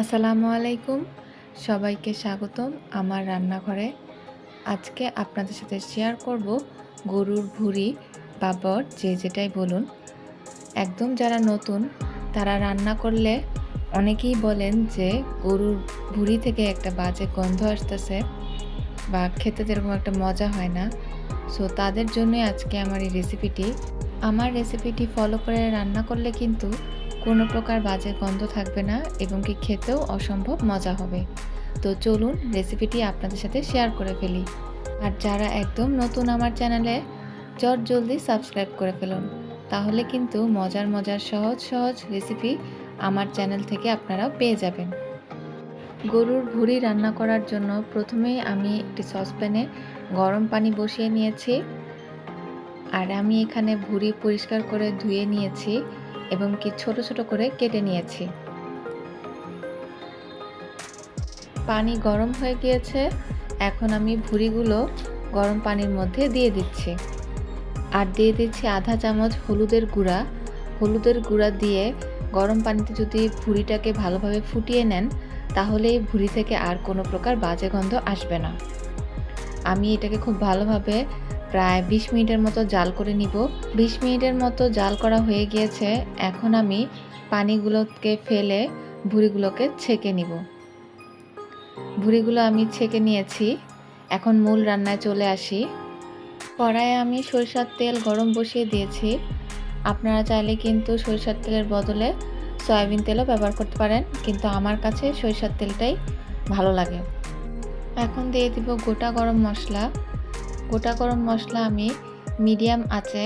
আসসালামু আলাইকুম। সবাইকে স্বাগতম আমার রান্নাঘরে। আজকে আপনাদের সাথে শেয়ার করব গরুর ভুঁড়ি বা বট যে যেটাই বলুন। একদম যারা নতুন, তারা রান্না করলে অনেকেই বলেন যে গরুর ভুঁড়ি থেকে একটা বাজে গন্ধ আসতেছে বা খেতে যেরকম একটা মজা হয় না। সো তাদের জন্যই আজকে আমার এই রেসিপিটি আমার রেসিপিটি ফলো করে রান্না করলে কিন্তু কোনো প্রকার বাজে গন্ধ থাকবে না এবং কি খেতেও অসম্ভব মজা হবে। তো চলুন রেসিপিটি আপনাদের সাথে শেয়ার করে ফেলি। আর যারা একদম নতুন আমার চ্যানেলে চট জলদি সাবস্ক্রাইব করে ফেলুন। তাহলে কিন্তু মজার মজার সহজ সহজ রেসিপি আমার চ্যানেল থেকে আপনারা পেয়ে যাবেন। গরুর ভুঁড়ি রান্না করার জন্য প্রথমেই আমি একটি সসপ্যানে গরম পানি বসিয়ে নিয়েছি। আর আমি এখানে ভুঁড়ি পরিষ্কার করে ধুয়ে নিয়েছি। এবং কি ছোট ছোট করে কেটে নিয়েছি। পানি গরম হয়ে গিয়েছে। এখন আমি ভুড়িগুলো গরম পানির মধ্যে দিয়ে দিচ্ছি। আর দিয়ে দিচ্ছি আধা চামচ হলুদের গুঁড়া। হলুদের গুঁড়া দিয়ে গরম পানিতে যদি ভুঁড়িটাকে ভালোভাবে ফুটিয়ে নেন, তাহলে এই ভুঁড়ি থেকে আর কোনো প্রকার বাজে গন্ধ আসবে না। আমি এটাকে খুব ভালোভাবে প্রায় বিশ মিনিটের মতো জাল করে নিব। বিশ মিনিটের মতো জাল করা হয়ে গিয়েছে। এখন আমি পানিগুলোকে ফেলে ভুড়িগুলোকে ছেঁকে নিব। ভুড়িগুলো আমি ছেঁকে নিয়েছি। এখন মূল রান্নায় চলে আসি। কড়াইয়ে আমি সরিষার তেল গরম বসিয়ে দিয়েছি। আপনারা চাইলে কিন্তু সরিষার তেলের বদলে সয়াবিন তেলও ব্যবহার করতে পারেন, কিন্তু আমার কাছে সরিষার তেলটাই ভালো লাগে। এখন দিয়ে দিব গোটা গরম মশলা। গোটা গরম মশলা আমি মিডিয়াম আঁচে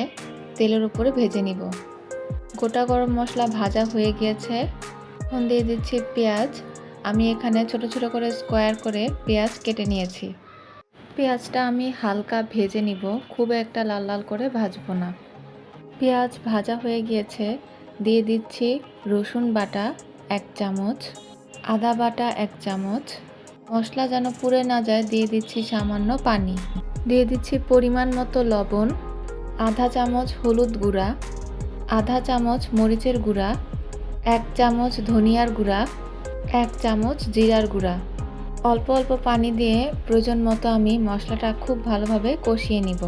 তেলের উপরে ভেজে নিব। গোটা গরম মশলা ভাজা হয়ে গিয়েছে। এখন দিয়ে দিচ্ছি পেঁয়াজ। আমি এখানে ছোট ছোট করে স্কোয়ার করে পেঁয়াজ কেটে নিয়েছি। পেঁয়াজটা আমি হালকা ভেজে নিব। খুব একটা লাল লাল করে ভাজবো না। পেঁয়াজ ভাজা হয়ে গিয়েছে। দিয়ে দিচ্ছি রসুন বাটা এক চামচ, আদা বাটা এক চামচ। মশলা যেন পুড়ে না যায়, দিয়ে দিচ্ছি সামান্য পানি। দিয়ে দিচ্ছি পরিমাণ মতো লবণ, আধা চামচ হলুদ গুঁড়া, আধা চামচ মরিচের গুঁড়া, এক চামচ ধনিয়ার গুঁড়া, এক চামচ জিরার গুঁড়া। অল্প অল্প পানি দিয়ে প্রয়োজন মতো আমি মশলাটা খুব ভালোভাবে কষিয়ে নিব।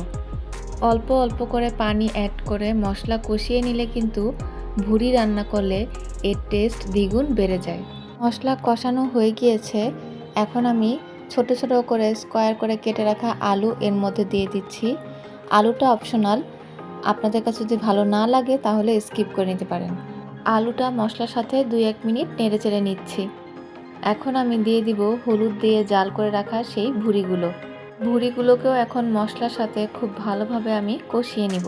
অল্প অল্প করে পানি অ্যাড করে মশলা কষিয়ে নিলে কিন্তু ভুড়ি রান্না করলে এর টেস্ট দ্বিগুণ বেড়ে যায়। মশলা কষানো হয়ে গিয়েছে, এখন আমি ছোট ছোট করে স্কোয়ার করে কেটে রাখা আলু এর মধ্যে দিয়ে দিচ্ছি। আলুটা অপশনাল। আপনাদের কাছে যদি ভালো না লাগে তাহলে স্কিপ করে নিতে পারেন। আলুটা মশলার সাথে দুই এক মিনিট নেড়ে চেড়ে নিচ্ছি। এখন আমি দিয়ে দিব হলুদ দিয়ে জাল করে রাখা সেই ভুড়িগুলো। ভুড়িগুলোকেও এখন মশলার সাথে খুব ভালোভাবে আমি কষিয়ে নিব।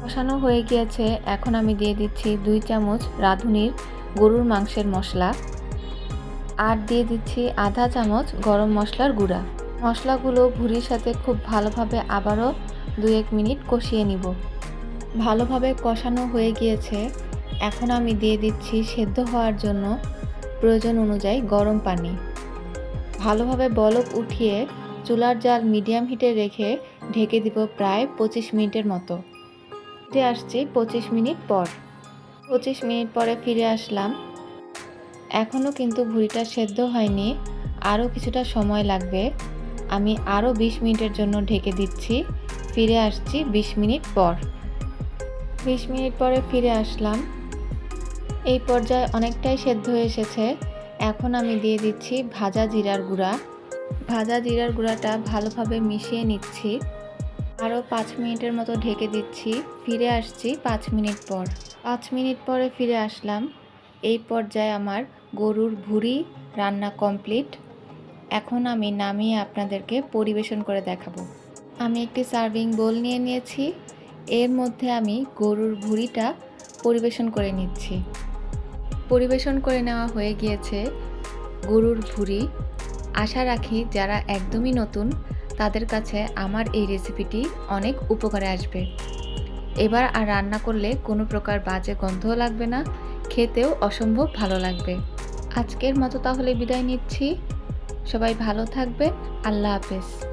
কষানো হয়ে গিয়েছে। এখন আমি দিয়ে দিচ্ছি দুই চামচ রাঁধুনির গরুর মাংসের মশলা। আর দিয়ে দিচ্ছি আধা চামচ গরম মশলার গুঁড়া। মশলাগুলো ভুড়ির সাথে খুব ভালোভাবে আবারও দু এক মিনিট কষিয়ে নিব। ভালোভাবে কষানো হয়ে গিয়েছে। এখন আমি দিয়ে দিচ্ছি সেদ্ধ হওয়ার জন্য প্রয়োজন অনুযায়ী গরম পানি। ভালোভাবে বলক উঠিয়ে চুলার জাল মিডিয়াম হিটে রেখে ঢেকে দিব প্রায় পঁচিশ মিনিটের মতো। ফিরে আসছি পঁচিশ মিনিট পর। পঁচিশ মিনিট পরে ফিরে আসলাম। এখনও কিন্তু ভুড়িটা সেদ্ধ হয়নি। আরও কিছুটা সময় লাগবে। আমি আরও বিশ মিনিটের জন্য ঢেকে দিচ্ছি। ফিরে আসছি বিশ মিনিট পর। বিশ মিনিট পরে ফিরে আসলাম। এই পর্যায়ে অনেকটাই সেদ্ধ হয়ে এসেছে। এখন আমি দিয়ে দিচ্ছি ভাজা জিরার গুঁড়া। ভাজা জিরার গুঁড়াটা ভালোভাবে মিশিয়ে নিচ্ছি। আরও পাঁচ মিনিটের মতো ঢেকে দিচ্ছি। ফিরে আসছি পাঁচ মিনিট পর। পাঁচ মিনিট পরে ফিরে আসলাম। এই পর্যায়ে আমার গরুর ভুঁড়ি রান্না কমপ্লিট এখন আমি নামিয়ে আপনাদেরকে পরিবেশন করে দেখাবো। আমি একটি সার্ভিং বোল নিয়ে নিয়েছি। এর মধ্যে আমি গরুর ভুঁড়িটা পরিবেশন করে নিচ্ছি। পরিবেশন করে নেওয়া হয়ে গিয়েছে গরুর ভুঁড়ি। আশা রাখি যারা একদমই নতুন, তাদের কাছে আমার এই রেসিপিটি অনেক উপকারে আসবে। এবার আর রান্না করলে কোনো প্রকার বাজে গন্ধও লাগবে না, খেতেও অসম্ভব ভালো লাগবে। আজকের মতো তাহলে বিদায় নিচ্ছি। সবাই ভালো থাকবেন। আল্লাহ হাফেজ।